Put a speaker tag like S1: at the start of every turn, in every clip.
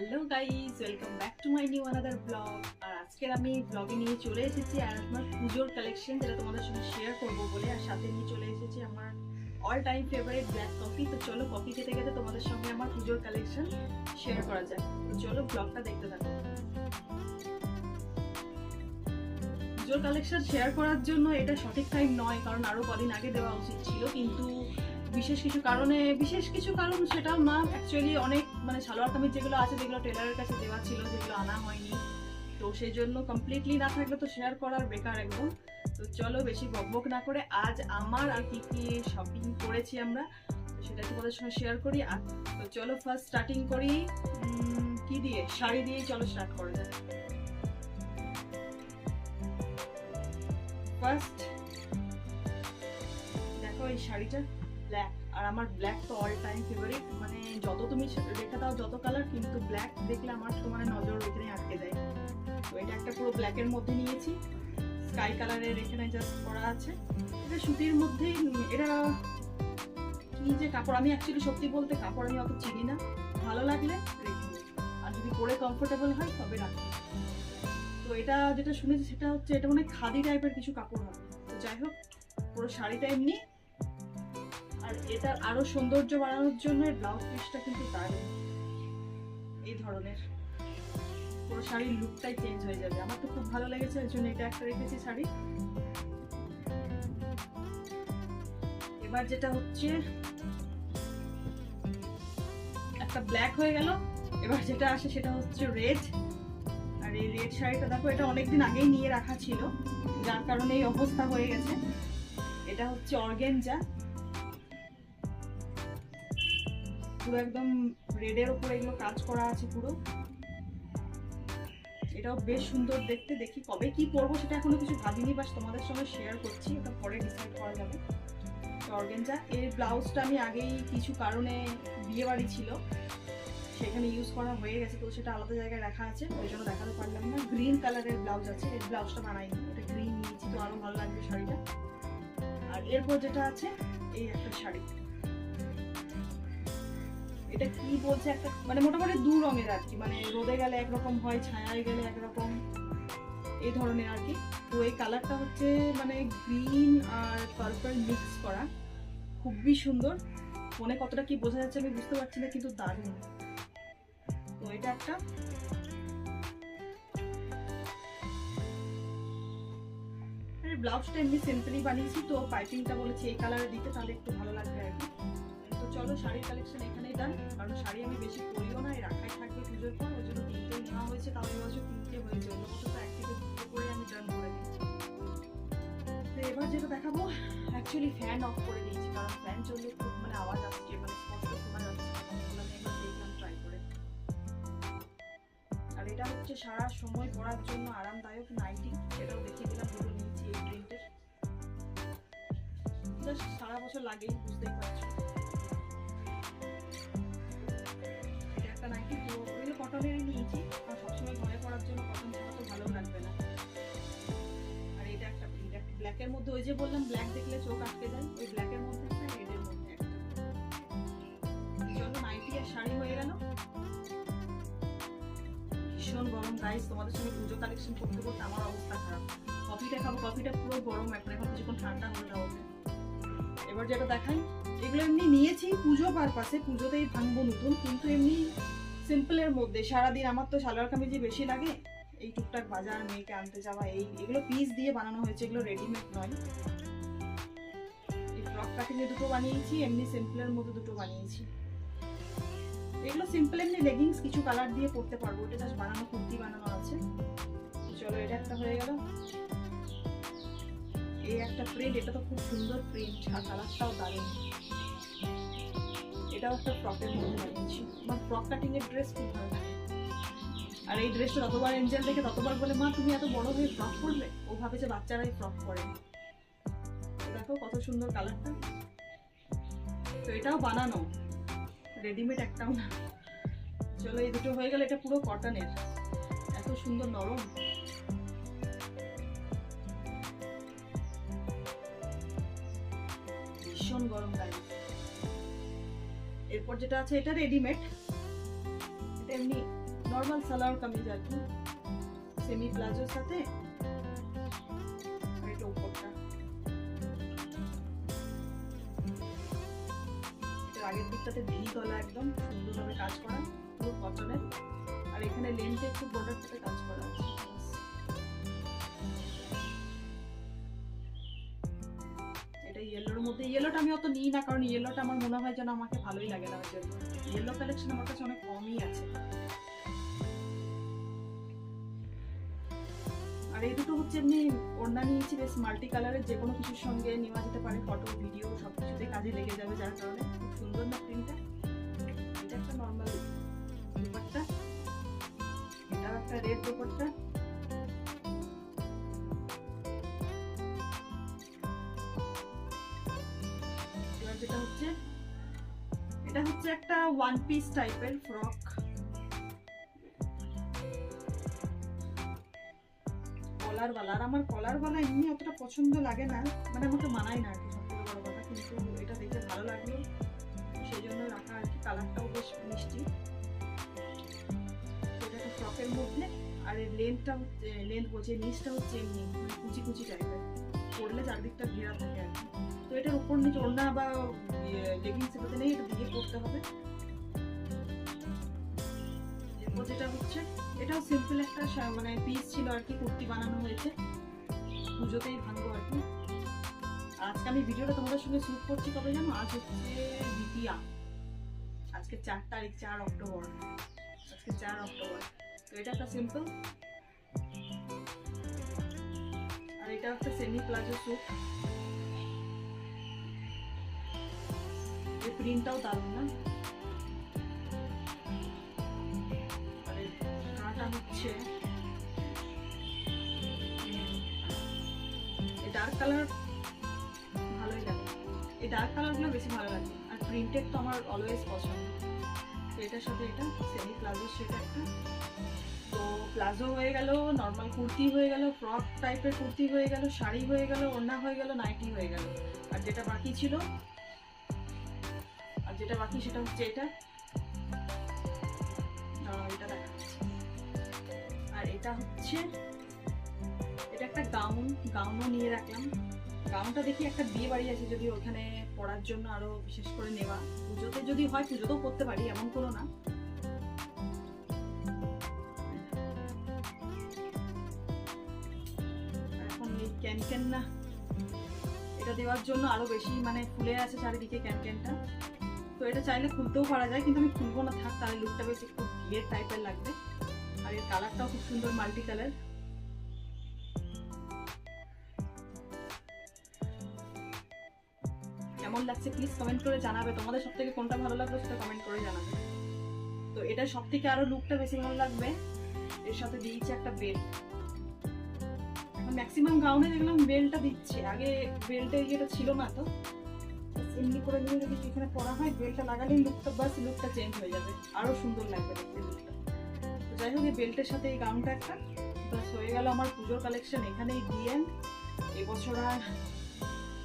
S1: Hello guys welcome back to my new another blog. আর আজকের আমি ব্লগে নিয়ে চলে এসেছি আর আমার পুজোর কালেকশন যেটা তোমাদের সঙ্গে শেয়ার করব বলে আর সাথে নিয়ে চলে এসেছি আমার all time favourite black coffee তো চলো কফি খেতে খেতে তোমাদের সঙ্গে আমার পুজোর কালেকশন শেয়ার করা যায় তো চলো ব্লগটা দেখতে থাকো। পুজোর কালেকশন শেয়ার করার জন্য এটা সঠিক টাইম নয়, কারণ আরও কদিন আগে দেওয়া উচিত ছিল। কিন্তু বিশেষ কিছু কারণে, বিশেষ কিছু কারণ সেটাও না অ্যাকচুয়ালি অনেক মানে সালোয়ার কামিজ যেগুলো আছে, যেগুলো টেলারের কাছে দেওয়া ছিল যেগুলো আনা হয়নি। তো সেই জন্য কমপ্লিটলি না থাকলে তো শেয়ার করার বেকার একদম। তো চলো বেশি বকবক না করে আজ আমার আর কি কি শপিং করেছি আমরা সেটা তোমাদের সঙ্গে শেয়ার করি। আর তো চলো ফার্স্ট স্টার্টিং করি কি দিয়ে? শাড়ি দিয়ে চলো স্টার্ট করা যায় ফার্স্ট দেখো এই শাড়িটা ব্ল্যাক আর আমার ব্ল্যাক তো অল টাইম ফেভারিট মানে যত তুমি রেখে দাও যত কালার কিন্তু ব্ল্যাক দেখলে আমার তো মানে নজর এখানে আটকে দেয় তো এটা একটা পুরো ব্ল্যাকের মধ্যে নিয়েছি। স্কাই কালারের এখানে জাস্ট করা আছে। এটা সুতির মধ্যেই এটা কি যে কাপড়, আমি অ্যাকচুয়ালি সত্যি বলতে কাপড় আমি অত চিনি না। ভালো লাগলে আর যদি পরে কমফোর্টেবল হয়, তবে রাখি। তো এটা যেটা শুনেছি, সেটা হচ্ছে এটা মানে খাদি টাইপের কিছু কাপড় হবে। তো যাই হোক, পুরো শাড়িটা এমনি আর এটার আরও সৌন্দর্য বাড়ানোর জন্য ব্লাউজ পিসটা কিন্তু দারুণ। এই ধরনের পুরো শাড়ির লুকটাই চেঞ্জ হয়ে যাবে। আমার তো খুব ভালো লেগেছে, ওই জন্য এটা একটা রেখেছি শাড়ি। এবার যেটা হচ্ছে, একটা ব্ল্যাক হয়ে গেল। এবার যেটা আসে সেটা হচ্ছে রেড আর এই রেড শাড়িটা দেখো, এটা অনেকদিন আগেই নিয়ে রাখা ছিল, যার কারণে এই অবস্থা হয়ে গেছে। এটা হচ্ছে অর্গেনজা। পুরো একদম রেডের উপরে এগুলো কাজ করা আছে পুরো। এটাও বেশ সুন্দর দেখতে, দেখি কবে কি করব সেটা এখনও কিছু ভাবিনি বাস তোমাদের সঙ্গে শেয়ার করছি, ওটা পরে ডিসাইড করা যাবে। অর্গেনজা, এর ব্লাউজটা আমি আগেই কিছু কারণে বিয়ে বাড়ি ছিল, সেখানে ইউজ করা হয়ে গেছে, তো সেটা আলাদা জায়গায় রাখা আছে ওই জন্য দেখাতে পারলাম না। গ্রিন কালারের ব্লাউজ আছে এই ব্লাউজটা বানাইনি এটা গ্রিন নিয়েছি, তো আরও ভালো লাগবে শাড়িটা। আর এরপর যেটা আছে, এই একটা শাড়ি। এটা কি বলছে একটা মানে মোটামুটি দু রঙের আর কি মানে রোদে গেলে একরকম হয়, ছায়ায় গেলে একরকম, এই ধরনের আর কি। তো এই কালারটা হচ্ছে মানে গ্রিন আর পার্পল মিক্স করা, খুবই সুন্দর। ফোনে কতটা কি বোঝা যাচ্ছে আমি বুঝতে পারছি না, কিন্তু দারুণ। তো এটা একটা। ব্লাউজটা এমনি সিম্পলি বানিয়েছি, তো পাইপিংটা বলেছি, এই কালারে দিতে তাহলে একটু ভালো লাগবে আর কি। তো চলো শাড়ির কালেকশন এখানেই ডান কারণ শাড়ি আমি বেশি পরিও না, এই রাখাই থাকবে পুজোর পর। ওই জন্য তিনটে নেওয়া হয়েছে, তাও এবছর তিনটে হয়েছে অন্য বছর তো এক থেকে দুটো করে আমি ডান করে দিচ্ছি। তো এবার যেটা দেখাবো অ্যাকচুয়ালি ফ্যান অফ করে দিয়েছি, কারণ ফ্যান চললে খুব মানে আওয়াজ আসছে মানে স্পষ্ট শোনা যাচ্ছে। ভাবলাম একবার দেখলাম ট্রাই করে। আর এটা হচ্ছে সারা সময় পরার জন্য আরামদায়ক নাইটি সেটাও দেখিয়ে দিলাম দুটো নিয়েছি এই প্রিন্টের সারা বছর লাগেই, বুঝতেই পারছ। কটনেরই নিয়েছি আর সবসময় ঘরে পরার জন্য কটন ছাড়া তো ভালো লাগবে না। আর এটা একটা ব্ল্যাকের মধ্যে, ওই যে বললাম ব্ল্যাক দেখলে চোখ আটকে যায়, ওই ব্ল্যাকের মধ্যে একটা রেডের মধ্যে একটা। চলো নাইটি আর শাড়ি হয়ে গেল। ভীষণ গরম গাইস তোমাদের সঙ্গে পুজো কালেকশন করতে করতে আমার অবস্থা খারাপ। কফিটা খাব কফিটা পুরো গরম, এখন এখন কিছুক্ষণ ঠান্ডা হয়ে যাবে এবার যেটা দেখাই, এগুলো এমনি নিয়েছি পুজো পারপাসে পুজোতেই ভাঙবো নতুন, কিন্তু এমনি সিম্পলের মধ্যে, সারাদিন আমার তো সালোয়ার কামিজই বেশি লাগে। এই টুকটাক বাজার, মেয়েকে আনতে যাওয়া, এই এগুলো পিস দিয়ে বানানো হয়েছে, এগুলো রেডিমেড নয়। এই ফ্রক কাটিংয়ে দুটো বানিয়েছি, এমনি সিম্পলের মধ্যে দুটো বানিয়েছি। এগুলো সিম্পল এমনি লেগিংস কিছু কালার দিয়ে পরতে পারব এটা জাস্ট বানানো, কুর্তি বানানো আছে। চলো, এটা একটা হয়ে গেল। এই একটা প্রিন্ট এটা তো খুব সুন্দর প্রিন্ট আর কালারটাও দারুণ। এটাও একটা ফ্রকের মধ্যে বানিয়েছি আমার ফ্রক কাটিং এর ড্রেস খুব ভালো লাগে। আর এই ড্রেসটা ততবার এঞ্জেল দেখে ততবার বলে, মা, তুমি এত বড় হয়ে ফ্রক পরবে ও ভাবে যে বাচ্চারাই ফ্রক তো দেখো কত সুন্দর কালারটা তো এটাও বানানো। রেডিমেড একটাও না। চলো, এই দুটো হয়ে গেলে এটা পুরো কটনের এত সুন্দর নরম। ভীষণ গরম লাগে। এরপর যেটা আছে, এটা রেডিমেড এটা এমনি নর্মাল সালোয়ার কামিজ আর কি। সেমি প্লাজোর সাথে। এটা উপরটা। আগের দিকটাতে ভি গলা একদম, সুন্দরভাবে কাজ করা, পুরো কটনের আর এখানে লেন্থে একটু বর্ডারটাতে কাজ করা আছে। মধ্যে ইয়েলোটা আমি অত নিই না, কারণ ইয়েলোটা আমার মনে হয় যেন আমাকে ভালোই লাগে না ওই জন্য। ইয়েলো কালেকশন আমার কাছে অনেক কমই আছে। আর এই দুটো হচ্ছে এমনি ওড়না নিয়েছি, বেশ মাল্টি কালারের যে কোনো কিছুর সঙ্গে নেওয়া যেতে পারে ফটো ভিডিও সব কিছুতে কাজে লেগে যাবে যার কারণে। খুব সুন্দর না প্রিন্টটা এটা একটা নর্মাল দুপাট্টা। এটাও একটা রেড দুপাট্টা। যেটা হচ্ছে, এটা হচ্ছে একটা ওয়ান পিস টাইপের ফ্রক কলার বালা। আর আমার কলার বালা এমনি অতটা পছন্দ লাগে না। মানে আমাকে মানায় না আর কি সবথেকে কিন্তু এটা দেখে ভালো লাগল। সেই জন্য রাখা আর কি। কালারটাও বেশ মিষ্টি। এটা একটা ফ্রকের মধ্যে। আর এর লেন্থটা লেন্থ বলছে নিচটা হচ্ছে এমনি মানে কুচি কুচি টাইপের পরলে চারদিকটা ঘেরা থাকে আর তো এটার উপর নিচে ওড়না বা লেগিংস এটাতে নেই, এটা দিয়ে পরতে হবে। এরপর যেটা হচ্ছে, এটাও সিম্পল একটা মানে পিস ছিল আর কি, কুর্তি বানানো হয়েছে। পুজোতেই ভাঙবো আর কি। আজকে আমি ভিডিওটা তোমাদের সঙ্গে শুট করছি কবে জানো? আজ হচ্ছে দ্বিতীয়া। আজকে চার তারিখ, চার অক্টোবর। আজকে চার অক্টোবর। তো এটা একটা সিম্পল এটা একটা সেমি প্লাজো স্যুট এই প্রিন্টটাও দারুণ না কাটা হচ্ছে ডার্ক কালার ভালোই এই ডার্ক কালারগুলো বেশি ভালো লাগে আর প্রিন্টেড তো আমার অলওয়েজ পছন্দ। এটার সাথে এটা সেমি প্লাজো সেটা একটা। তো প্লাজো হয়ে গেল নর্মাল কুর্তি হয়ে গেল ফ্রক টাইপের কুর্তি হয়ে গেল, শাড়ি হয়ে গেল, ওড়না হয়ে গেল নাইটি হয়ে গেল। আর যেটা বাকি ছিল, আর যেটা বাকি সেটা হচ্ছে এটা। এটা আর এটা হচ্ছে, এটা একটা গাউন, গাউনও নিয়ে রাখলাম। গাউনটা দেখি একটা বিয়ে বাড়ি আছে যদি ওখানে পড়ার জন্য আরও বিশেষ করে নেওয়া। পুজোতে যদি হয়, পুজোতেও পড়তে পারি, এমন কোনো না। এখন এই ক্যান ক্যান না এটা দেওয়ার জন্য আরও বেশি মানে ফুলে আছে চারিদিকে ক্যান ক্যানটা তো এটা চাইলে খুলতেও পারা যায়, কিন্তু আমি খুলবো না, থাক, তাহলে লুকটা বেশ একটু বিয়ের টাইপের লাগবে। আর এর কালারটাও খুব সুন্দর মাল্টি কালার কেমন লাগছে প্লিজ কমেন্ট করে জানাবে। তোমাদের সব থেকে কোনটা ভালো লাগবে সেটা কমেন্ট করে জানাবে। তো এটা সব থেকে আরও লুকটা বেশি ভালো লাগবে। এর সাথে দিয়েছি একটা বেল্ট ম্যাক্সিমাম গাউনে দেখলাম বেল্টটা দিচ্ছে। আগে বেল্টের যেটা ছিল না তো। এমনি করে নিয়ে যদি এখানে পরা হয় বেল্টটা লাগালেই লুকটা বাস লুকটা চেঞ্জ হয়ে যাবে। আরও সুন্দর লাগবে দেখতে লুকটা তো যাই হোক, এই বেল্টের সাথে এই গাউনটা একটা। বাস হয়ে গেল আমার পুজোর কালেকশন এখানেই দিয়ে এবছর আর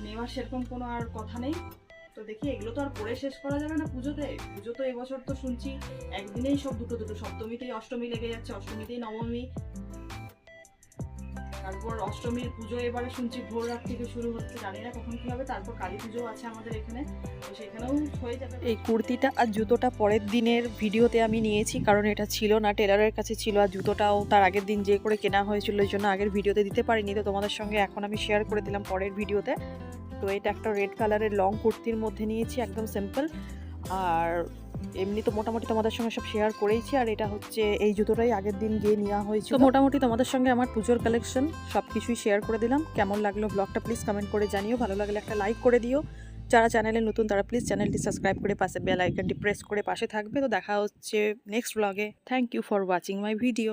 S1: নেওয়ার সেরকম কোনো আর কথা নেই। তো দেখি, এগুলো তো আর পরে শেষ করা যাবে না পুজোতে। পুজো তো এবছর তো শুনছি, একদিনেই সব দুটো দুটো। সপ্তমীতেই অষ্টমী লেগে যাচ্ছে, অষ্টমীতেই নবমী। তারপর অষ্টমীর পুজো এবারে শুনছি, ভোর রাত থেকে শুরু হচ্ছে, জানি না কখন কি হবে, তারপর কালী পুজো আছে আমাদের এখানে
S2: এই কুর্তিটা আর জুতোটা পরের দিনের ভিডিওতে আমি নিয়েছি, কারণ এটা ছিল না, টেলারের কাছে ছিল, আর জুতোটাও তার আগের দিন যে করে কেনা হয়েছিল, এই জন্য আগের ভিডিওতে দিতে পারিনি, তো তোমাদের সঙ্গে এখন আমি শেয়ার করে দিলাম পরের ভিডিওতে। তো এটা একটা রেড কালারের লং কুর্তির মধ্যে নিয়েছি, একদম সিম্পল আর এমনি তো মোটামুটি তোমাদের সঙ্গে সব শেয়ার করেইছি, আর এটা হচ্ছে এই জুতোটাই আগের দিন গিয়ে নেওয়া হয়েছে মোটামুটি তোমাদের সঙ্গে আমার পুজোর কালেকশন সব কিছুই শেয়ার করে দিলাম। কেমন লাগল ব্লগটা প্লিজ কমেন্ট করে জানিও। ভালো লাগলে একটা লাইক করে দিও। যারা চ্যানেলে নতুন, তারা প্লিজ চ্যানেলটি সাবস্ক্রাইব করে পাশে বেল আইকনটি প্রেস করে পাশে থাকবে। তো দেখা হচ্ছে নেক্সট ব্লগে thank you for watching my video